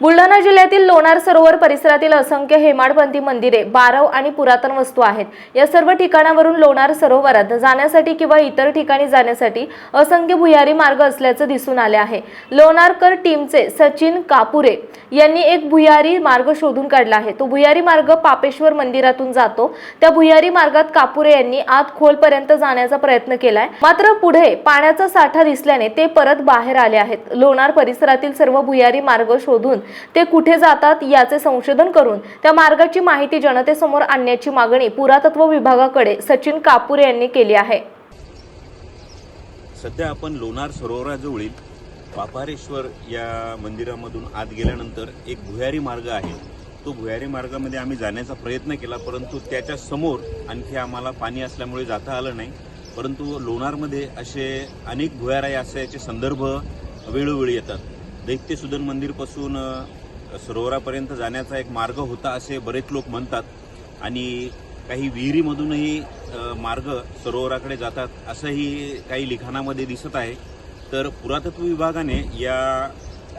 बुलढाणा जिल्ह्यातील लोणार सरोवर परिसरातील असंख्य हेमाडपंथी मंदिरे बारव आणि पुरातन वस्तू आहेत. या सर्व ठिकाणावरून लोणार सरोवरात जाण्यासाठी किंवा इतर ठिकाणी जाण्यासाठी असंख्य भुयारी मार्ग असल्याचं दिसून आले आहे. लोणारकर टीमचे सचिन कापुरे यांनी एक भुयारी मार्ग शोधून काढला आहे. तो भुयारी मार्ग पापेश्वर मंदिरातून जातो. त्या भुयारी मार्गात कापुरे यांनी आत खोलपर्यंत जाण्याचा प्रयत्न केलाय. मात्र पुढे पाण्याचा साठा दिसल्याने ते परत बाहेर आले आहेत. लोणार परिसरातील सर्व भुयारी मार्ग शोधून ते कुठे जातात याचे संशोधन करून त्या मार्गाची माहिती जनतेसमोर आणण्याची मागणी पुरातत्व विभागाकडे सचिन कापूर यांनी केली आहे. सध्या आपण लोणार सरोवराजवळील पापारेश्वर या मंदिरामधून आत गेल्यानंतर एक भुयारी मार्ग आहे. तो भुयारी मार्गामध्ये आम्ही जाण्याचा प्रयत्न केला परंतु त्याच्यासमोर आणखी आम्हाला पाणी असल्यामुळे जाता आलं नाही. परंतु लोणारमध्ये असे अनेक भुयारा असल्याचे संदर्भ वेळोवेळी येतात. दैत्यसुदन मंदिरपासून सरोवरापर्यंत जाण्याचा एक मार्ग होता असे बरेच लोक म्हणतात. आणि काही विहिरीमधूनही मार्ग सरोवराकडे जातात असंही काही लिखाणामध्ये दिसत आहे. तर पुरातत्व विभागाने या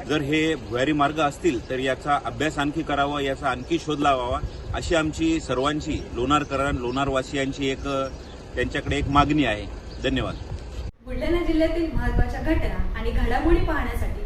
जर हे भुयारी मार्ग असतील तर याचा अभ्यास आणखी करावा याचा आणखी शोध लावावा अशी आमची सर्वांची लोणारकरां लोणारवासियांची एक त्यांच्याकडे एक मागणी आहे. धन्यवाद. बुलढाणा जिल्ह्यातील महत्त्वाच्या घटना आणि घडामोडी पाहण्यासाठी